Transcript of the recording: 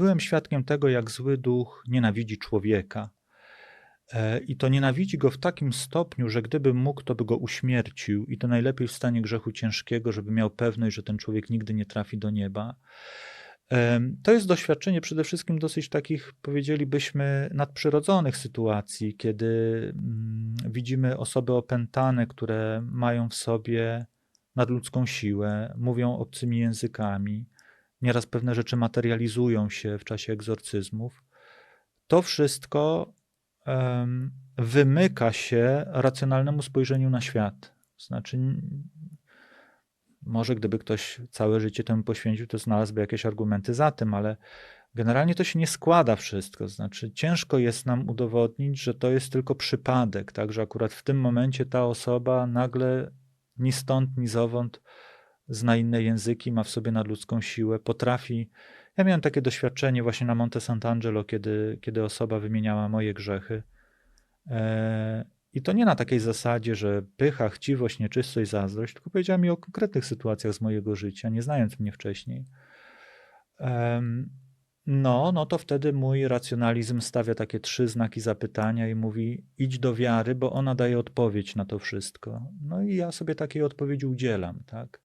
byłem świadkiem tego, jak zły duch nienawidzi człowieka. E, I to nienawidzi go w takim stopniu, że gdyby mógł, to by go uśmiercił, i to najlepiej w stanie grzechu ciężkiego, żeby miał pewność, że ten człowiek nigdy nie trafi do nieba. Em, To jest doświadczenie przede wszystkim dosyć takich, powiedzielibyśmy, nadprzyrodzonych sytuacji, kiedy mm, widzimy osoby opętane, które mają w sobie nadludzką siłę, mówią obcymi językami, nieraz pewne rzeczy materializują się w czasie egzorcyzmów. To wszystko em, wymyka się racjonalnemu spojrzeniu na świat. Znaczy, może gdyby ktoś całe życie temu poświęcił, to znalazłby jakieś argumenty za tym, ale generalnie to się nie składa wszystko. Znaczy, ciężko jest nam udowodnić, że to jest tylko przypadek, tak, że akurat w tym momencie ta osoba nagle ni stąd, ni zowąd zna inne języki, ma w sobie nadludzką siłę, potrafi. Ja miałem takie doświadczenie właśnie na Monte Sant'Angelo, kiedy, kiedy osoba wymieniała moje grzechy. E, I to nie na takiej zasadzie, że pycha, chciwość, nieczystość, zazdrość, tylko powiedziała mi o konkretnych sytuacjach z mojego życia, nie znając mnie wcześniej. Em, No, no to wtedy mój racjonalizm stawia takie trzy znaki zapytania i mówi: idź do wiary, bo ona daje odpowiedź na to wszystko. No i ja sobie takiej odpowiedzi udzielam, tak?